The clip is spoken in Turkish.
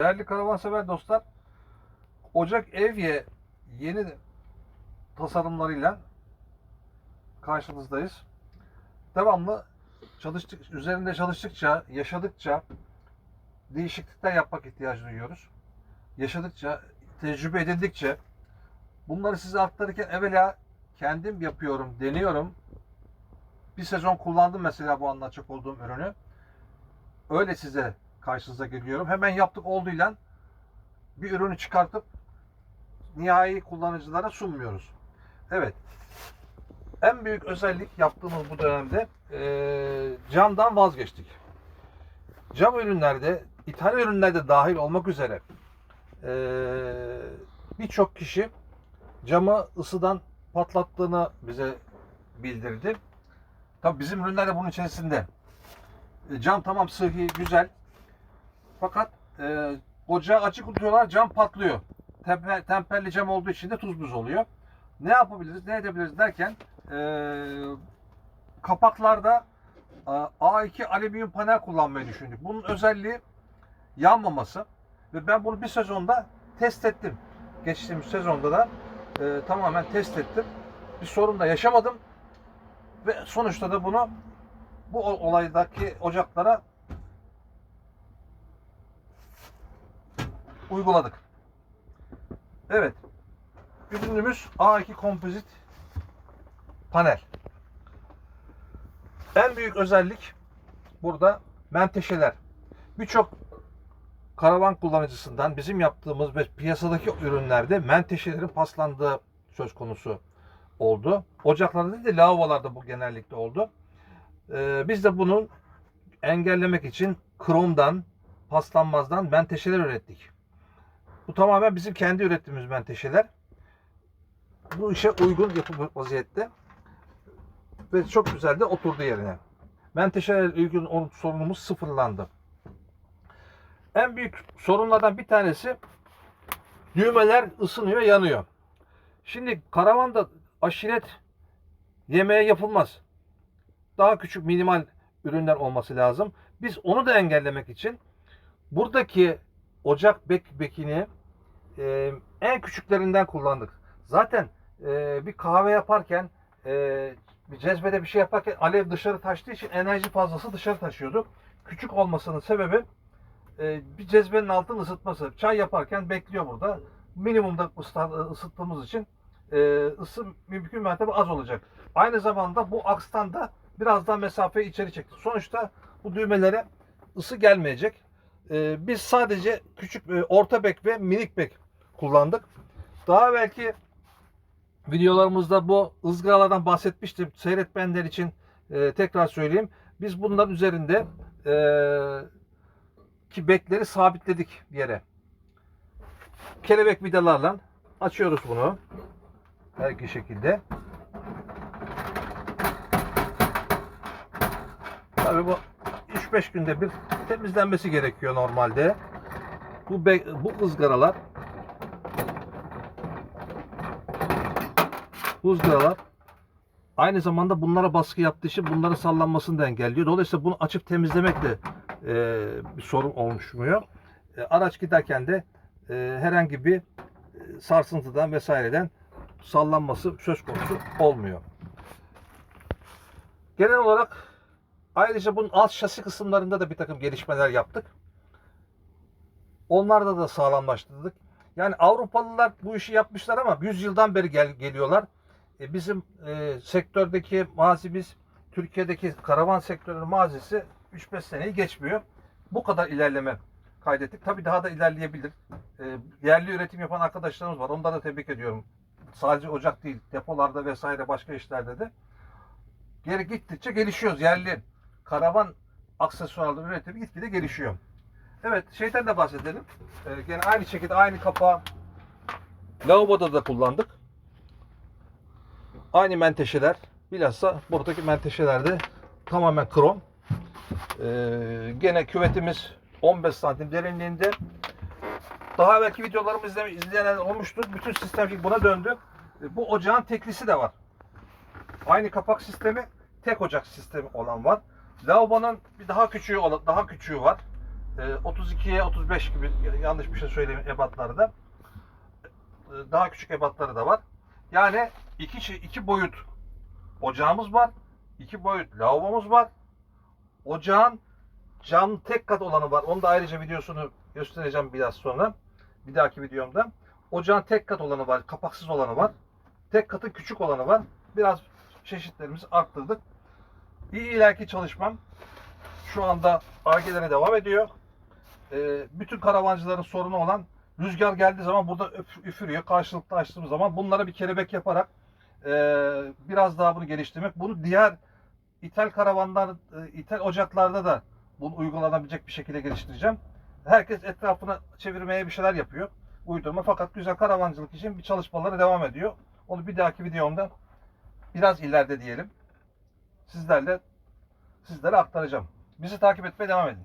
Değerli karavansever dostlar, Ocak Evye yeni tasarımlarıyla karşınızdayız. Devamlı çalıştık, üzerinde çalıştıkça, yaşadıkça değişiklikler yapmak ihtiyacı duyuyoruz. Yaşadıkça, tecrübe edildikçe bunları size aktarırken evvela kendim yapıyorum, deniyorum. Bir sezon kullandım mesela bu anlatacak olduğum ürünü. Öyle size karşınıza geliyorum. Hemen yaptık olduğuyla bir ürünü çıkartıp nihai kullanıcılara sunmuyoruz. Evet. En büyük özellik yaptığımız bu dönemde eee, camdan vazgeçtik. Cam ürünlerde, ithal ürünlerde dahil olmak üzere eee, birçok kişi camı ısıdan patlattığını bize bildirdi. Tabii bizim ürünler de bunun içerisinde. E, Cam tamam sıhhi, güzel. Fakat e, ocağı açık tutuyorlar, cam patlıyor. Temper, temperli cam olduğu için de tuz buz oluyor. Ne yapabiliriz, ne edebiliriz derken e, kapaklarda e, A2 alüminyum panel kullanmayı düşündük. Bunun özelliği yanmaması ve ben bunu bir sezonda test ettim. Geçtiğimiz sezonda da e, tamamen test ettim. Bir sorun da yaşamadım ve sonuçta da bunu bu olaydaki ocaklara uyguladık. Evet. Ürünümüz A2 kompozit panel. En büyük özellik burada menteşeler. Birçok karavan kullanıcısından bizim yaptığımız ve piyasadaki ürünlerde menteşelerin paslandığı söz konusu oldu. Ocaklarda değil de lavabolarda bu genellikle oldu. Ee, biz de bunu engellemek için kromdan, paslanmazdan menteşeler ürettik. Bu tamamen bizim kendi ürettiğimiz menteşeler. Bu işe uygun yapı vaziyette ve çok güzel de oturdu yerine. Menteşelerle ilgili sorunumuz sıfırlandı. En büyük sorunlardan bir tanesi düğmeler ısınıyor, yanıyor. Şimdi karavanda aşiret yemeğe yapılmaz. Daha küçük minimal ürünler olması lazım. Biz onu da engellemek için buradaki ocak bek bekini e, en küçüklerinden kullandık. Zaten e, bir kahve yaparken e, bir cezvede bir şey yaparken alev dışarı taştığı için enerji fazlası dışarı taşıyordu. Küçük olmasının sebebi e, bir cezvenin altını ısıtması. Çay yaparken bekliyor burada. Minimumda ısıttığımız için e, ısı mümkün mertebe az olacak. Aynı zamanda bu akstan da biraz daha mesafeyi içeri çekti. Sonuçta bu düğmelere ısı gelmeyecek. E, biz sadece küçük, e, orta bek ve minik bek kullandık. Daha belki videolarımızda bu ızgaralardan bahsetmiştim. Seyretmeyenler için e, tekrar söyleyeyim. Biz bunların üzerinde e, ki bekleri sabitledik yere. Kelebek vidalarla açıyoruz bunu. Her iki şekilde. Tabii bu 3-5 günde bir temizlenmesi gerekiyor normalde. Bu bu ızgaralar bu ızgaralar aynı zamanda bunlara baskı yaptığı için bunların sallanmasını da engelliyor. Dolayısıyla bunu açıp temizlemek de e, bir sorun oluşmuyor. E, araç giderken de e, herhangi bir e, sarsıntıdan vesaireden sallanması söz konusu olmuyor. Genel olarak ayrıca bunun alt şasi kısımlarında da bir takım gelişmeler yaptık. Onlarda da sağlamlaştırdık. Yani Avrupalılar bu işi yapmışlar ama 100 yıldan beri gel, geliyorlar. E, bizim e, sektördeki mazimiz, Türkiye'deki karavan sektörünün mazisi 3-5 seneyi geçmiyor. Bu kadar ilerleme kaydettik. Tabii daha da ilerleyebilir. E, yerli üretim yapan arkadaşlarımız var. Onları da tebrik ediyorum. Sadece ocak değil, depolarda vesaire başka işlerde de. Geri gittikçe gelişiyoruz. Yerli karavan aksesuarları üretimi gitgide gelişiyor. Evet, şeyden de bahsedelim. Ee, gene aynı şekilde aynı kapağı lavaboda da kullandık. Aynı menteşeler. Bilhassa buradaki menteşeler de tamamen krom. Ee, gene küvetimiz 15 santim derinliğinde. Daha belki videolarımı izleme, izleyenler olmuştur. Bütün sistemcik buna döndü. Ee, Bu ocağın teklisi de var. Aynı kapak sistemi, tek ocak sistemi olan var. Lavabonun bir daha küçüğü daha küçüğü var. e, 32'ye 35 gibi yanlış bir şey söyleyeyim ebatlarda. E, Daha küçük ebatları da var. Yani iki, iki boyut ocağımız var. iki boyut lavabomuz var. Ocağın cam tek kat olanı var. Onu da ayrıca videosunu göstereceğim biraz sonra. Bir dahaki videomda. Ocağın tek kat olanı var. Kapaksız olanı var. Tek katı küçük olanı var. Biraz çeşitlerimizi arttırdık. İyi ileriki çalışmam şu anda argelere devam ediyor. Ee, bütün karavancıların sorunu olan rüzgar geldiği zaman burada üfürüyor. Karşılıklı açtığımız zaman bunlara bir kelebek yaparak e, biraz daha bunu geliştirmek. Bunu diğer ithal karavanlar, e, ithal ocaklarda da bunu uygulanabilecek bir şekilde geliştireceğim. Herkes etrafına çevirmeye bir şeyler yapıyor. Uydurma fakat güzel karavancılık için bir çalışmaları devam ediyor. Onu bir dahaki videomda biraz ileride diyelim. Sizlerle sizlere aktaracağım. Bizi takip etmeye devam edin.